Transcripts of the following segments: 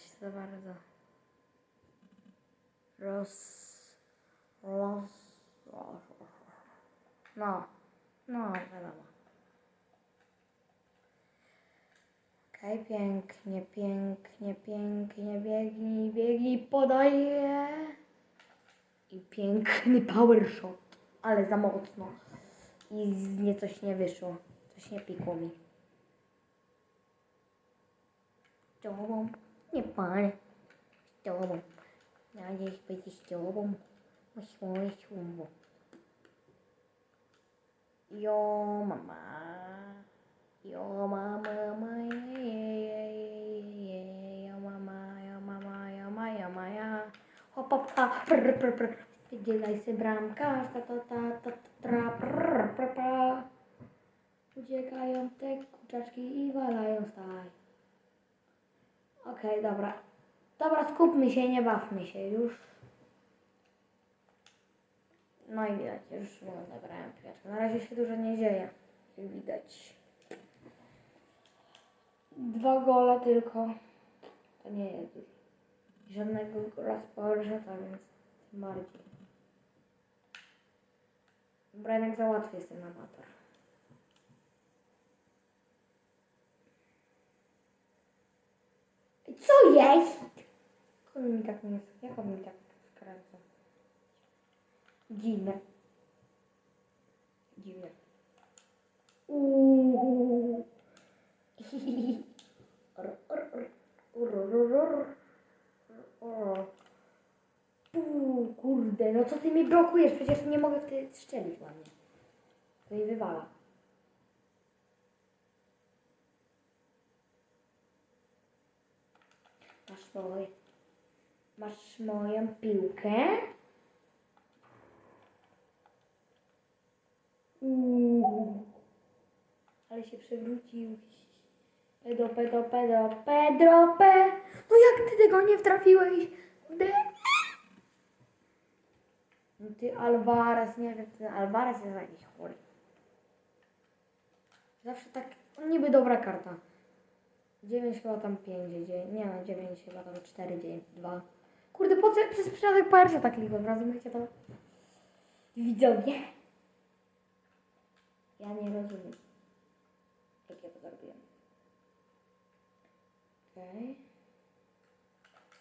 jakoś za bardzo. Roz... Roz... No. No, wiadomo. Okej, pięknie, pięknie, pięknie, biegnij, biegnij, podaję. I piękny power shot, ale za mocno. I nie coś nie wyszło, coś nie pikło mi. Tobą, nie pan, z. Ja gdzieś będzie z tobą, masz moje słowo. Jo mama, jo mama, mama, je, jo mama, jo mama, jo ma, jo ma, ja. Hop, hop, prr, prr, prr. Wydzielaj się bramka, ta, ta, ta, ta, tra, prr, prr, prr. Uciekają te kurczaczki i walają staj. Okej, dobra. Dobra, skupmy się, nie bawmy się już. No i widać, już no, nabrałem piłeczkę. Na razie się dużo nie dzieje, widać. Dwa gole tylko. To nie jest dużo. Żadnego Powershota, więc tym bardziej. Jednak za łatwy jest ten amator. Co jest? On mi tak nie Jak on mi tak skręca? Dziwne. Dziwne. Uuu. Or, or, or. Ur, ur, ur, ur. O. Uuu, kurde, no co ty mi blokujesz? Przecież nie mogę wtedy strzelić ładnie. To mi wywala. Masz moje. Masz moją piłkę. Uuu. Ale się przewrócił. Pedo, pedo, pedo, pedro, pe. No jak ty tego nie wtrafiłeś? No ty Alvarez, nie wiem, ten Alvarez jest jakiś chory. Zawsze tak, niby dobra karta. 9 chyba tam 5 idzie. Nie no, 9 chyba tam 4, 9, 2. Kurde, po co przez przypadek Pajersa tak klikłem? Rozumiecie to? Widzowie. Ja nie rozumiem. Jak ja to zrobiłem. Okej.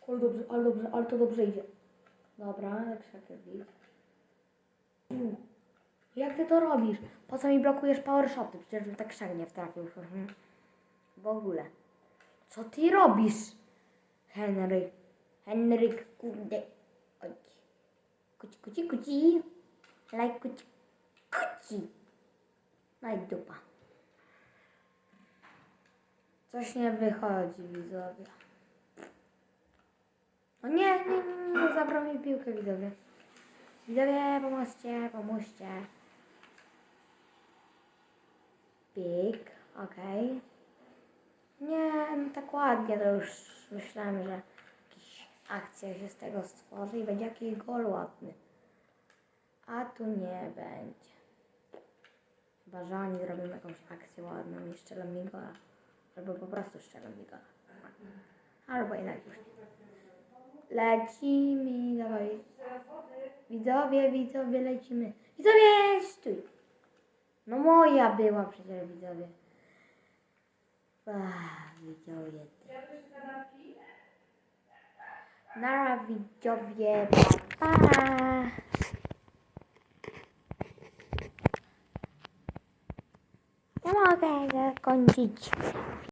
Ale dobrze, ale dobrze, ale to dobrze idzie. Dobra, jak szakowik. Jak ty to robisz? Po co mi blokujesz power shoty? Przecież bym tak szak nie wtrafił. W ogóle. Co ty robisz? Henry. Henryk, kurde. Oj. Kuci, kuci, kuci. Laj, kuci, kuci. No dupa. Coś nie wychodzi, widzowie. O nie, nie, nie, nie, zabrał mi piłkę, widzowie. Widzowie, pomóżcie, pomóżcie. Pik, okej. Nie, no tak ładnie, to już myślałem, że jakaś akcja się z tego stworzy i będzie jakiś gol ładny. A tu nie będzie. Chyba, że oni zrobią jakąś akcję ładną i strzelą mi gola. Albo po prostu strzelą mi gola. Albo jednak już nie. Lecimy, dawaj. Widzowie, widzowie, lecimy. Widzowie, stój. No moja była przecież, widzowie. Ach, widzowie. Nara, widzowie, pa, pa. Nie mogę zakończyć